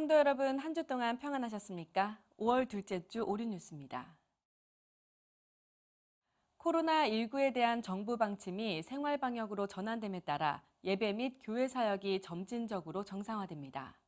성도 여러분, 한 주 동안 평안하셨습니까? 5월 둘째 주 오류 뉴스입니다. 코로나19에 대한 정부 방침이 생활 방역으로 전환됨에 따라 예배 및 교회 사역이 점진적으로 정상화됩니다.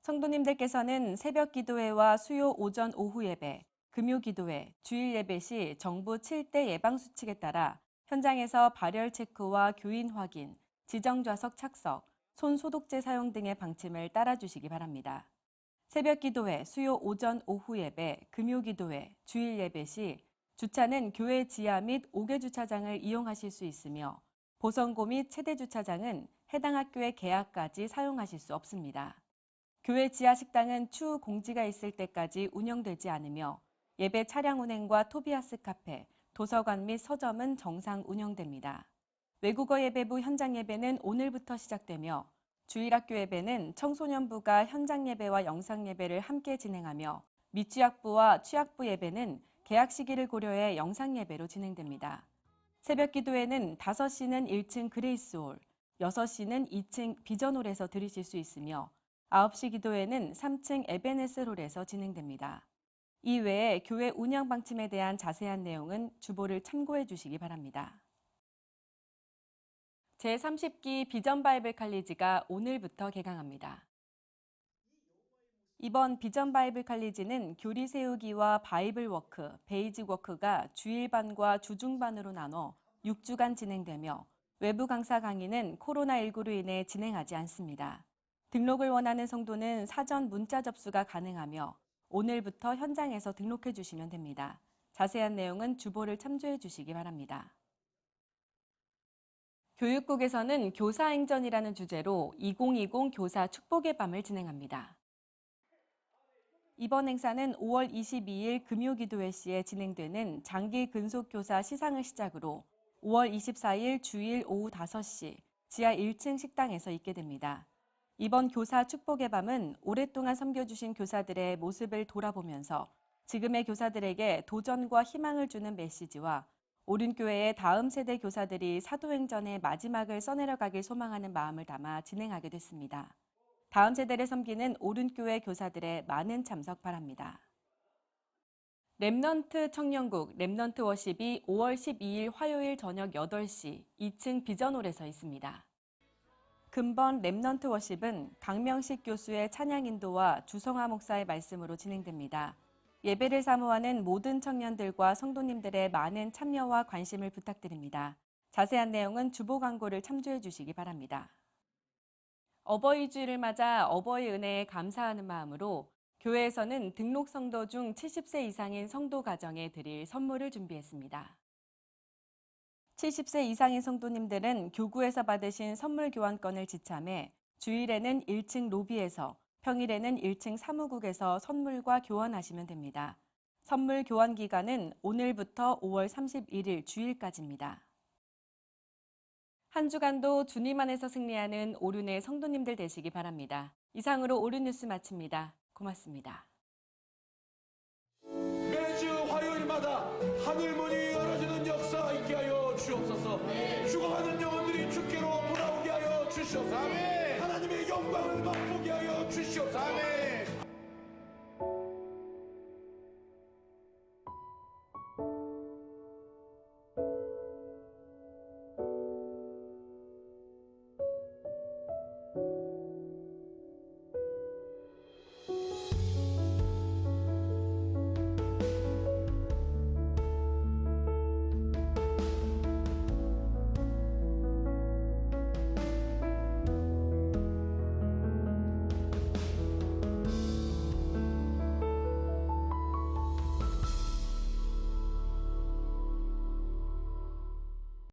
성도님들께서는 새벽 기도회와 수요 오전 오후 예배, 금요 기도회, 주일 예배 시 정부 7대 예방 수칙에 따라 현장에서 발열 체크와 교인 확인, 지정 좌석 착석, 손 소독제 사용 등의 방침을 따라주시기 바랍니다. 새벽 기도회, 수요 오전 오후 예배, 금요 기도회, 주일 예배 시 주차는 교회 지하 및 5개 주차장을 이용하실 수 있으며 보성고 및 체대 주차장은 해당 학교의 개학까지 사용하실 수 없습니다. 교회 지하 식당은 추후 공지가 있을 때까지 운영되지 않으며 예배 차량 운행과 토비아스 카페, 도서관 및 서점은 정상 운영됩니다. 외국어 예배부 현장 예배는 오늘부터 시작되며 주일학교 예배는 청소년부가 현장 예배와 영상 예배를 함께 진행하며 미취학부와 취학부 예배는 개학 시기를 고려해 영상 예배로 진행됩니다. 새벽 기도회는 5시는 1층 그레이스홀, 6시는 2층 비전홀에서 들으실 수 있으며 9시 기도회는 3층 에베네스홀에서 진행됩니다. 이 외에 교회 운영 방침에 대한 자세한 내용은 주보를 참고해 주시기 바랍니다. 제30기 비전 바이블 칼리지가 오늘부터 개강합니다. 이번 비전 바이블 칼리지는 교리 세우기와 바이블 워크, 베이직 워크가 주일반과 주중반으로 나눠 6주간 진행되며 외부 강사 강의는 코로나19로 인해 진행하지 않습니다. 등록을 원하는 성도는 사전 문자 접수가 가능하며 오늘부터 현장에서 등록해 주시면 됩니다. 자세한 내용은 주보를 참조해 주시기 바랍니다. 교육국에서는 교사행전이라는 주제로 2020 교사 축복의 밤을 진행합니다. 이번 행사는 5월 22일 금요기도회 시에 진행되는 장기 근속교사 시상을 시작으로 5월 24일 주일 오후 5시 지하 1층 식당에서 있게 됩니다. 이번 교사 축복의 밤은 오랫동안 섬겨주신 교사들의 모습을 돌아보면서 지금의 교사들에게 도전과 희망을 주는 메시지와 오륜교회의 다음 세대 교사들이 사도행전의 마지막을 써내려가길 소망하는 마음을 담아 진행하게 됐습니다. 다음 세대를 섬기는 오륜교회 교사들의 많은 참석 바랍니다. 랩넌트 청년국 랩넌트 워십이 5월 12일 화요일 저녁 8시 2층 비전홀에서 있습니다. 금번 랩넌트 워십은 강명식 교수의 찬양 인도와 주성화 목사의 말씀으로 진행됩니다. 예배를 사모하는 모든 청년들과 성도님들의 많은 참여와 관심을 부탁드립니다. 자세한 내용은 주보 광고를 참조해 주시기 바랍니다. 어버이 주일을 맞아 어버이 은혜에 감사하는 마음으로 교회에서는 등록 성도 중 70세 이상인 성도 가정에 드릴 선물을 준비했습니다. 70세 이상인 성도님들은 교구에서 받으신 선물 교환권을 지참해 주일에는 1층 로비에서 평일에는 1층 사무국에서 선물과 교환하시면 됩니다. 선물 교환 기간은 오늘부터 5월 31일 주일까지입니다. 한 주간도 주님 안에서 승리하는 오륜의 성도님들 되시기 바랍니다. 이상으로 오륜 뉴스 마칩니다. 고맙습니다. 매주 화요일마다 하늘 문이 열어주는 역사 있게 하여 주옵소서 죽어가는 영혼들이 주께로 돌아오게 하여 주시옵소서 하나님의 영광을 맛보 González.